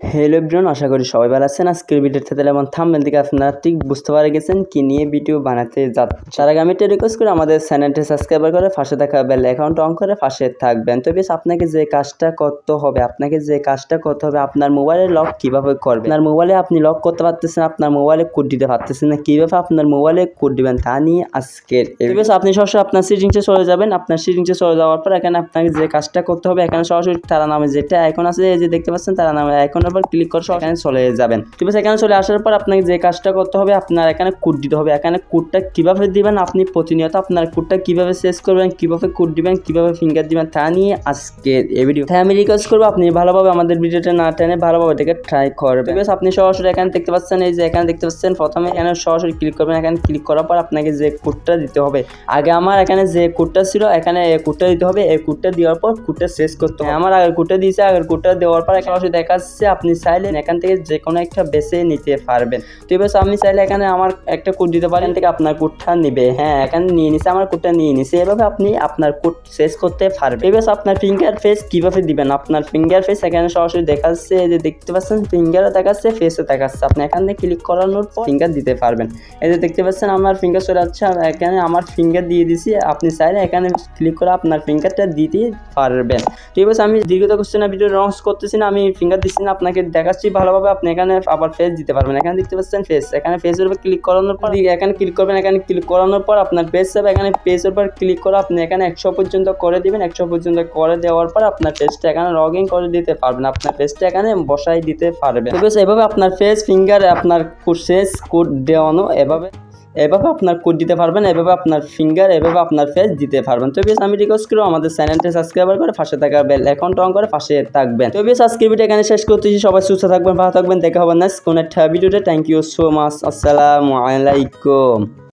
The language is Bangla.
হ্যালো এভরিওয়ান আশা করি সবাই ভালো আছেন। আজকের ভিডিওতে তাহলে আমার থাম্বনেল থেকে আপনারা ঠিক বুঝতে পারে গেছেন কি নিয়ে ভিডিও বানাতে যাচ্ছে তার আগে আমি একটা রিকোয়েস্ট করি আমাদের চ্যানেলটি সাবস্ক্রাইব করে পাশে থাকা বেল অ্যাকাউন্ট অন করে পাশে থাকবেন। তো বেশ আপনাকে যে কাজটা করতে হবে আপনাকে যে কাজটা করতে হবে আপনার মোবাইলে লক কীভাবে করবেন? আপনার মোবাইলে আপনি লক করতে পারতেছেন আপনার মোবাইলে কোড দিতে পারতেছেন না কীভাবে আপনার মোবাইলে কোড দিবেন তা নিয়ে আজকের বেশ আপনি সরাসরি আপনার সেটিংসে চলে যাবেন। আপনার সেটিংসে চলে যাওয়ার পর এখানে আপনাকে যে কাজটা করতে হবে এখানে সরাসরি তারা নামে যেটা এখন আছে এই যে দেখতে পাচ্ছেন তারা নামে আইকনের উপর ক্লিক করে এখানে চলে যাবেন। ঠিক আছে, এখানে চলে আসার পর আপনাকে যে কাজটা করতে হবে, আপনার এখানে কোড দিতে হবে। এখানে কোডটা কীভাবে দিবেন আপনি প্রতিনিয়ত আপনার কোডটা কীভাবে শেষ করবেন, কীভাবে কোড দিবেন, কীভাবে ফিঙ্গার দিবেন তা নিয়ে আজকে এই ভিডিও তাই আমি রিকোয়েস্ট করব আপনি ভালোভাবে আমাদের ভিডিওটা না টেনে ভালোভাবে এটাকে ট্রাই করবেন। ঠিক আছে, আপনি সরাসরি এখানে দেখতে পাচ্ছেন, এই যে এখানে দেখতে পাচ্ছেন, প্রথমে এখানে সরাসরি ক্লিক করবেন। এখানে ক্লিক করার পর আপনাকে যে কোডটা দিতে হবে। আগে আমার এখানে যে কোডটা ছিল, এখানে এই কোডটা দিতে হবে। এই কোডটা দেওয়ার পর কোডটা শেষ করতে হবে। আমার আগের কোডটা দিয়েছে, আগের কোডটা দেওয়ার পর এখানে দেখাচ্ছে আপনি চাইলেন এখান থেকে যে কোনো একটা বেছে নিতে পারবেন। তো এবার আমি চাইলে এখানে আমার একটা কোড দিতে পারেন থেকে আপনার কোডটা নিবে। হ্যাঁ এখানে নিয়ে নিছে, আমার কোডটা নিয়ে নিছে। এভাবে আপনি আপনার কোড শেষ করতে পারবেন। এবার আপনার ফিঙ্গার ফেস কীভাবে দিবেন? আপনার ফিঙ্গার ফেস এখানে সরাসরি দেখাচ্ছে যে দেখতে পাচ্ছেন ফিঙ্গারও দেখাচ্ছে ফেসও দেখাচ্ছে। আপনি এখান থেকে ক্লিক করানোর পর ফিঙ্গার দিতে পারবেন। এই যে দেখতে পাচ্ছেন, আমার ফিঙ্গার চলে যাচ্ছে এখানে আমার ফিঙ্গার দিয়ে দিছি। আপনি চাইলে এখানে ক্লিক করে আপনার ফিঙ্গারটা দিতে পারবেন। ঠিক আছে আমি দীর্ঘত করছি না ভিডিও রংস করতেছি না, আমি ফিঙ্গার দিচ্ছি না আপনাকে দেখাচ্ছি ভালোভাবে, আপনি এখানে আবার ফেস দিতে পারবেন। এখানে দেখতে পাচ্ছেন ফেস এখানে ফেসের উপর ক্লিক করানোর পর এখানে ক্লিক করবেন, এখানে ক্লিক করানোর পর আপনার পেজ যাবে এখানে পেজের উপর ক্লিক করে আপনি এখানে একশো পর্যন্ত করে দিবেন। একশো পর্যন্ত করে দেওয়ার পর আপনার পেজটা এখানে লগ ইন করে দিতে পারবেন। আপনার পেজটা এখানে বসাই দিতে পারবেন। এভাবে আপনার ফেস ফিঙ্গার আপনার শেষ কোড দেওয়ানো এভাবে এভাবে আপনার কোড দিতে পারবেন, এভাবে আপনার ফিঙ্গার এভাবে আপনার ফেস দিতে পারবেন। তো বেশ, আমি রিকোয়েস্ট করব আমাদের চ্যানেলটি সাবস্ক্রাইবার করে পাশে থাকা বেল অ্যাকাউন্ট অন করে পাশে থাকবেন। তো বেশ, আজকের ভিডিও এখানে শেষ করতেছি। সবাই সুস্থ থাকবেন, ভালো থাকবেন, দেখা হবে নেক্সট কোন একটা ভিডিওতে থ্যাংক ইউ সো মাচ আসসালামু আলাইকুম।